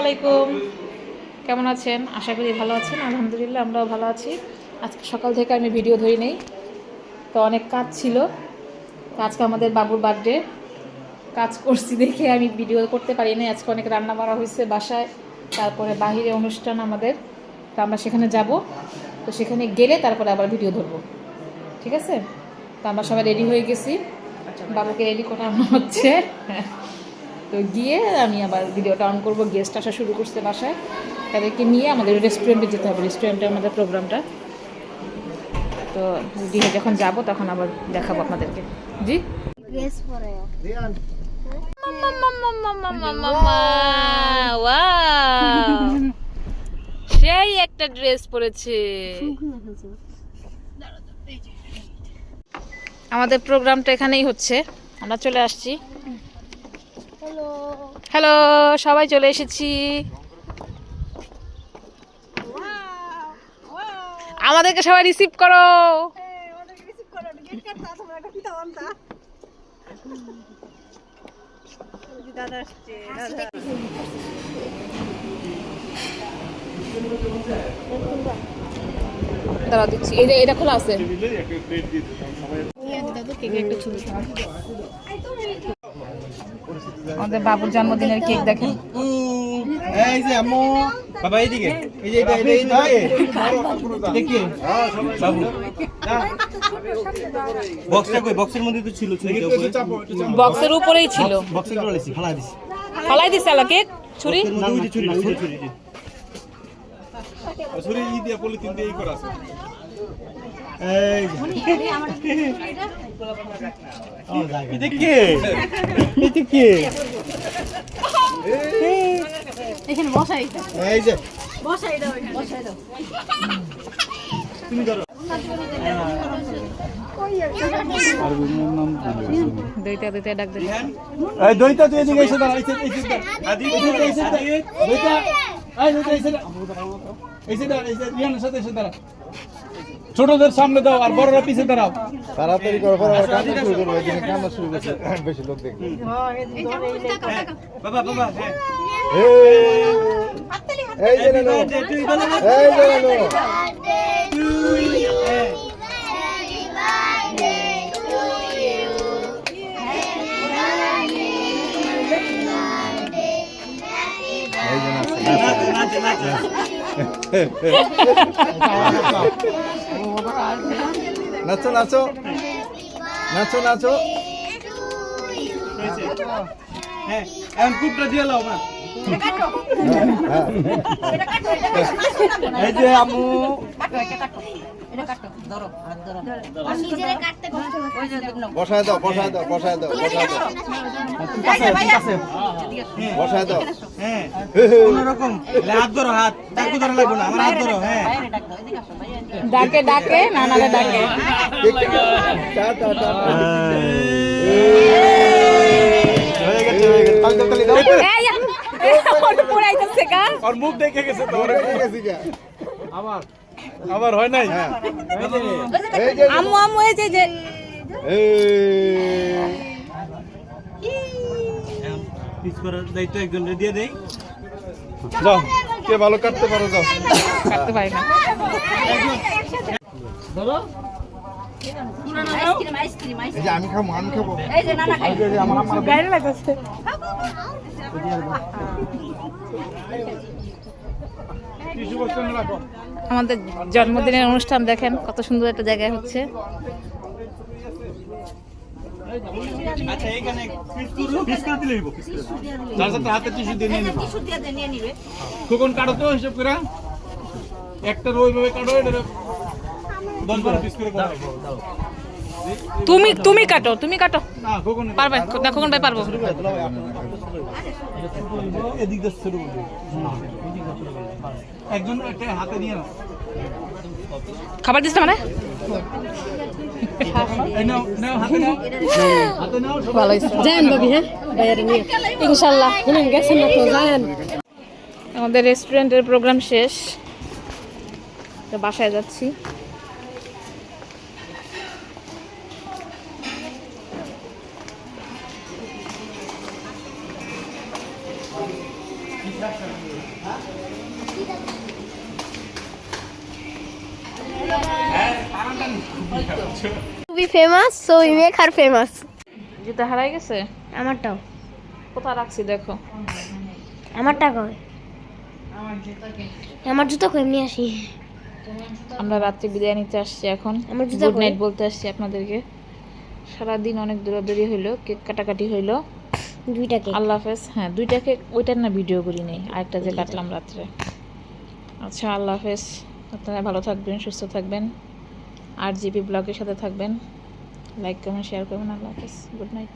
আলাইকুম কেমন আছেন? আশা করি ভালো আছেন। আলহামদুলিল্লাহ, আমরাও ভালো আছি। আজকে সকাল থেকে আমি ভিডিও ধরি নেই। তো অনেক কাজ ছিল। আজকে আমাদের বাবুর বার্থডে। কাজ করছি দেখে আমি ভিডিও করতে পারি নাই। আজকে অনেক রান্না বাড়া হয়েছে বাসায়। তারপরে বাহিরে অনুষ্ঠান আমাদের। তো আমরা সেখানে যাব। তো সেখানে গেলে তারপরে আবার ভিডিও ধরবো। ঠিক আছে? তো আমরা সবাই রেডি হয়ে গেছি। বাবুকে রেডি করানো হচ্ছে। তো গিয়ে আমি আবার ভিডিওটা অন করব। গেস্ট আসা শুরু করছে বাসায়। তাদেরকে নিয়ে আমাদের রেস্টুরেন্টে যেতে হবে। রেস্টুরেন্টে আমাদের প্রোগ্রামটা তো দিয়ে যখন যাব তখন আবার দেখাবো আপনাদেরকে। জি? ড্রেস সেই একটা ড্রেস পরেছে। আমাদের প্রোগ্রামটা এখানেই হচ্ছে। আমরা চলে আসছি। হ্যালো। হ্যালো সবাই চলে এসেছি। আমাদেরকে সবাই রিসিভ করো। দাঁড়া দিচ্ছি। এই যে এটা খোলা আছে। আমাদের বাবুর জন্মদিনের কেক দেখেন। এই যে আম্মু বাবা এইদিকে। এই যে এটা দেখি বাবু। বক্সটা কই? বক্সের মধ্যে তো ছিল ছুরি বক্সের উপরেই ছিল। বক্সে করে লেছি ফালা দিছি। ফালাই দিছে আলা কেক? ছুরি? না ওই যে ছুরি ওই ছুরি ছুরি। ই দিয়ে পলিথিন দিয়ে ই করা আছে। এই এটা কে এটা কে এখানে বসাই এই যে বসাই দাও বসাই দাও তুমি ধরো দুইটা দুইটা ডাক দে এই দইটা তুই এদিকে এসে দাঁড়া এসে এসে আদি এসে এসে দইটা এই দইটা এসে এসে দাঁড়া এসে রিয়ানের সাথে এসে দাঁড়া ছোটদের সামনে দাও আর বড়রা পিছে দাঁড়াও। তাড়াতাড়ি করো করো কান্না শুরু করব এদিকে কান্না শুরু করছে বেশি লোক দেখবে। বাবা বাবা হ্যাঁ। এই যে নেনো এই যে নেনো এই যে নাচে, নাচো। নাচো নাচো। হ্যাঁ এখন কুপটা দিয়ে লাও মা। হ্যাঁ এই যে আমু বসায় দাও বসায় দাও বসায় দাও বসায় দাও বসায় দাও হ্যাঁ হাত ধরো হাত চাকু ধরা লাগবে না আমার হাত ধরো হ্যাঁ ডাকে ডাকে ডাকে হয়ে গেছে হয়ে গেছে তালি তালি দাও ওর মুখ দেখে গেছে আছে আবার আবার হয় নাই? হ্যাঁ। এই যে আম্মু আম্মু এই যে যে। এই। পিস করার দায়িত্ব একজন দিয়ে দেই। যাও কে ভালো কাটতে পারো যাও। কাটতে পারি না। আইসক্রিম আইসক্রিম যে আমি খাব আমি খাব। আমার আমাদের জন্মদিনের অনুষ্ঠান দেখেন কত সুন্দর একটা জায়গায় হচ্ছে। আচ্ছা নিয়ে নিবে। কখন কাটো তো হিসাব করে। একটা ওইভাবে কাটো দশ বারো পিস করে দাও তুমি তুমি কাটো তুমি কাটো। পারবে না কখন ভাই পারব। এদিক দিয়ে শুরু একজন একটা হাতে নিয়ে নাও। খাবার দিস মানে? হ্যাঁ? না আমাদের রেস্টুরেন্টের প্রোগ্রাম শেষ। তো বাসায় যাচ্ছি। খুবই famous so we make her famous জুতা হারাই গেছে? আমারটাও। কোথায় রাখছি দেখো। আমারটা কই? আমার জুতো কই? এমনি আসি। আমরা রাত্রে বিদায় নিতে আসছি এখন। আমার জুতা গুড নাইট বলতে আসছি আপনাদেরকে। সারাদিন অনেক দৌড়াদৌড়ি হইল কেক কাটাকাটি হইল। দুইটা কেক আল্লাহ হাফেজ। হ্যাঁ দুইটাকে ওইটার না ভিডিও করি নেই, আরেকটা যে কাটলাম রাত্রে। আচ্ছা আল্লাহ হাফেজ। আপনারা ভালো থাকবেন, সুস্থ থাকবেন। আর জিপি ব্লগের সাথে থাকবেন। লাইক কমেন্ট শেয়ার করবেন। আল্লাহ হাফেজ। Good night